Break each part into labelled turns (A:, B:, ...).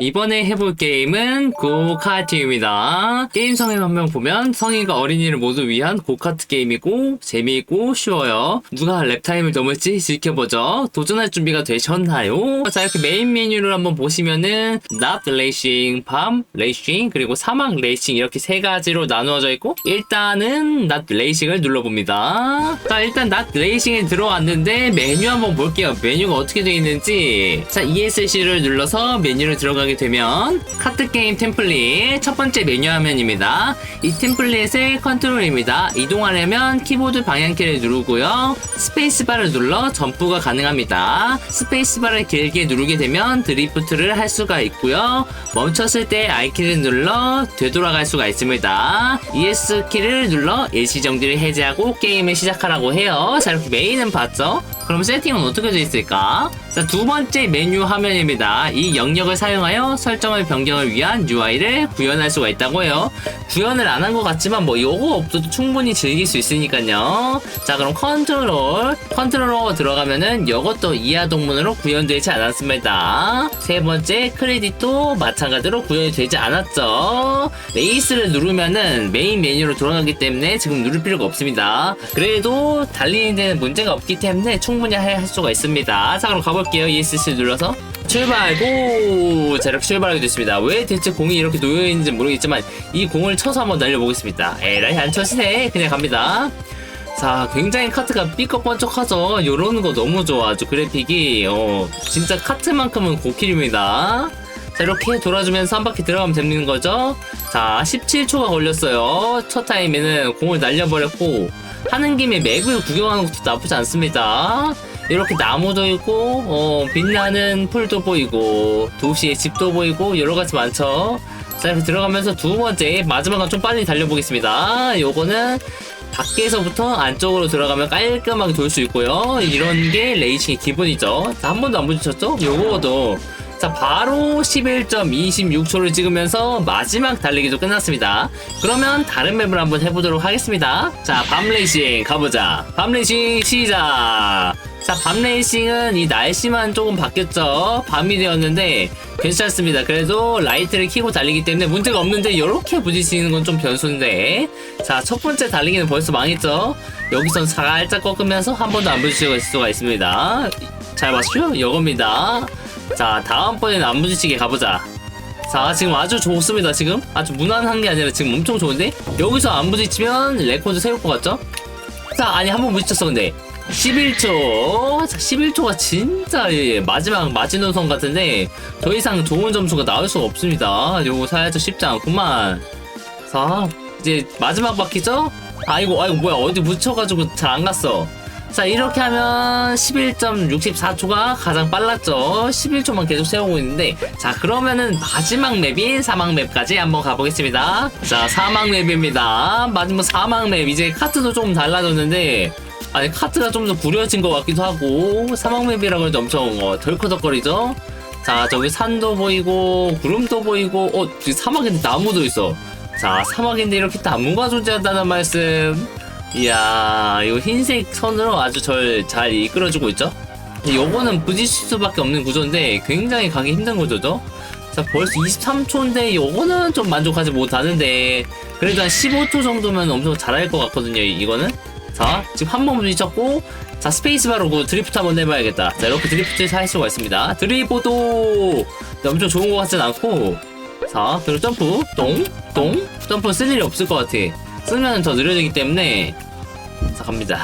A: 이번에 해볼 게임은 고카트입니다. 게임 성에 한명 보면 성인과 어린이를 모두 위한 고카트 게임이고 재미있고 쉬워요. 누가 랩타임을 넘을지 지켜보죠. 도전할 준비가 되셨나요? 자 이렇게 메인 메뉴를 한번 보시면은 납 레이싱, 밤 레이싱, 그리고 사막 레이싱 이렇게 세 가지로 나누어져 있고 일단은 납 레이싱을 눌러봅니다. 자 일단 납 레이싱에 들어왔는데 메뉴 한번 볼게요. 메뉴가 어떻게 되어 있는지 자 ESC를 눌러서 메뉴를 들어가 게 되면 카트 게임 템플릿 첫 번째 메뉴 화면입니다. 이 템플릿의 컨트롤입니다. 이동하려면 키보드 방향키를 누르고요. 스페이스바를 눌러 점프가 가능합니다. 스페이스바를 길게 누르게 되면 드리프트를 할 수가 있고요. 멈췄을 때 I키를 눌러 되돌아갈 수가 있습니다. ES키를 눌러 일시정지를 해제하고 게임을 시작하라고 해요. 자 이렇게 메인은 봤죠? 그럼 세팅은 어떻게 되어 있을까? 자, 두 번째 메뉴 화면입니다. 이 영역을 사용하여 설정을 변경을 위한 UI를 구현할 수가 있다고 해요. 구현을 안 한 것 같지만 뭐 요거 없어도 충분히 즐길 수 있으니까요. 자, 그럼 컨트롤, 컨트롤러 들어가면은 이것도 이하 동문으로 구현되지 않았습니다. 세 번째 크레딧도 마찬가지로 구현이 되지 않았죠. 레이스를 누르면은 메인 메뉴로 돌아가기 때문에 지금 누를 필요가 없습니다. 그래도 달리는 데는 문제가 없기 때문에 충분히 할 수가 있습니다. 자, 그럼 가볼게요. ESC 눌러서. 출발 고! 자 이렇게 출발하게 됐습니다. 왜 대체 공이 이렇게 놓여있는지 모르겠지만 이 공을 쳐서 한번 날려보겠습니다. 에라이 안 쳐지네. 그냥 갑니다. 자 굉장히 카트가 삐걱번쩍하죠. 요런 거 너무 좋아. 아주 그래픽이 어 진짜 카트만큼은 고킬입니다. 자 이렇게 돌아주면서 한 바퀴 들어가면 되는 거죠. 자 17초가 걸렸어요. 첫 타임에는 공을 날려버렸고 하는 김에 맵을 구경하는 것도 나쁘지 않습니다. 이렇게 나무도 있고 어, 빛나는 풀도 보이고 도시의 집도 보이고 여러 가지 많죠. 자 이렇게 들어가면서 두 번째 마지막은 좀 빨리 달려보겠습니다. 요거는 밖에서부터 안쪽으로 들어가면 깔끔하게 돌 수 있고요. 이런 게 레이싱의 기본이죠. 자, 한 번도 안 부딪혔죠? 요거도 자, 바로 11.26초를 찍으면서 마지막 달리기도 끝났습니다. 그러면 다른 맵을 한번 해보도록 하겠습니다. 자, 밤 레이싱 가보자. 밤 레이싱 시작! 자, 밤 레이싱은 이 날씨만 조금 바뀌었죠. 밤이 되었는데 괜찮습니다. 그래도 라이트를 켜고 달리기 때문에 문제가 없는데 이렇게 부딪히는 건 좀 변수인데 자, 첫 번째 달리기는 벌써 망했죠. 여기선 살짝 꺾으면서 한 번도 안 부딪힐 수가 있습니다. 잘 봤죠? 이겁니다. 자, 다음번에는 안 부딪히게 가보자. 자, 지금 아주 좋습니다, 지금. 아주 무난한 게 아니라 지금 엄청 좋은데? 여기서 안 부딪히면 레코드 세울 것 같죠? 자, 아니, 한 번 부딪혔어, 근데. 11초. 자, 11초가 진짜 예, 마지막 마지노선 같은데, 더 이상 좋은 점수가 나올 수가 없습니다. 요거 살짝 쉽지 않구만. 자, 이제 마지막 바퀴죠? 아이고, 아이고, 뭐야, 어디 묻혀가지고 잘 안 갔어. 자 이렇게 하면 11.64초가 가장 빨랐죠. 11초만 계속 세우고 있는데 자 그러면은 마지막 맵인 사막 맵까지 한번 가보겠습니다. 자 사막 맵입니다. 마지막 사막 맵. 이제 카트도 조금 달라졌는데 아니 카트가 좀 더 구려진 것 같기도 하고 사막 맵이라고 해도 엄청 어, 덜커덕거리죠? 자 저기 산도 보이고 구름도 보이고 어 사막인데 나무도 있어. 자 사막인데 이렇게 나무가 존재한다는 말씀 이야, 이거 흰색 선으로 아주 절 잘 이끌어주고 있죠? 요거는 부딪힐 수밖에 없는 구조인데 굉장히 가기 힘든 구조죠? 자, 벌써 23초인데 요거는 좀 만족하지 못하는데 그래도 한 15초 정도면 엄청 잘할 것 같거든요, 이거는. 자, 지금 한 번 부딪혔고 자, 스페이스바로 그 드리프트 한번 해봐야겠다. 자, 이렇게 드리프트 할 수가 있습니다. 드리프트! 엄청 좋은 것 같진 않고 자, 그리고 점프, 똥, 똥, 점프 쓸 일이 없을 것 같아. 쓰면 더 느려지기 때문에 자 갑니다.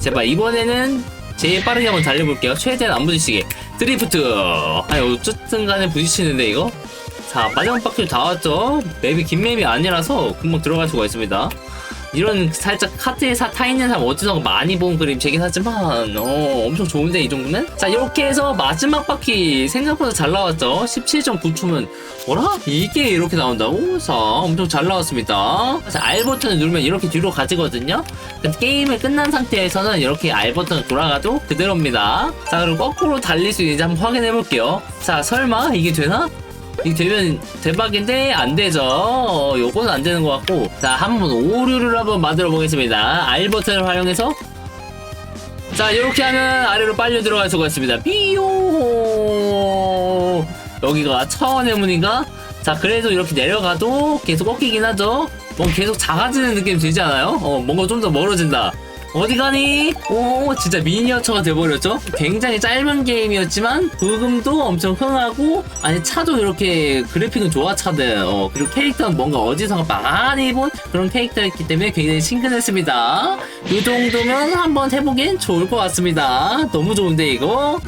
A: 제발 이번에는 제일 빠르게 한번 달려볼게요. 최대한 안 부딪히게. 드리프트! 아니 어쨌든 간에 부딪히는데 이거? 자 마지막 바퀴 다 왔죠? 맵이 긴 맵이 아니라서 금방 들어갈 수가 있습니다 이런 살짝 카트에 사, 타 있는 사람 어디서 많이 본 그림체긴 하지만 어 엄청 좋은데 이 정도면? 자 이렇게 해서 마지막 바퀴 생각보다 잘 나왔죠? 17.9초면. 뭐라? 이게 이렇게 나온다고? 자 엄청 잘 나왔습니다. 자 R 버튼을 누르면 이렇게 뒤로 가지거든요? 게임이 끝난 상태에서는 이렇게 R 버튼을 돌아가도 그대로입니다. 자 그리고 거꾸로 달릴 수 있는지 한번 확인해 볼게요. 자 설마 이게 되나 이게 되면 대박인데 안 되죠. 어, 요거는 안 되는 것 같고 자 한번 오류를 한번 만들어 보겠습니다. R 버튼을 활용해서 자 이렇게 하면 아래로 빨려 들어갈 수가 있습니다. 삐요 여기가 차원의 문인가? 자 그래도 이렇게 내려가도 계속 꺾이긴 하죠 뭐 계속 작아지는 느낌 들지 않아요? 어 뭔가 좀 더 멀어진다 어디 가니? 오 진짜 미니어처가 돼버렸죠? 굉장히 짧은 게임이었지만 부금도 엄청 흥하고 아니 차도 이렇게 그래픽은 좋아 차들 어 그리고 캐릭터는 뭔가 어디선가 많이 본 그런 캐릭터였기 때문에 굉장히 친근했습니다 이 정도면 한번 해보긴 좋을 것 같습니다 너무 좋은데 이거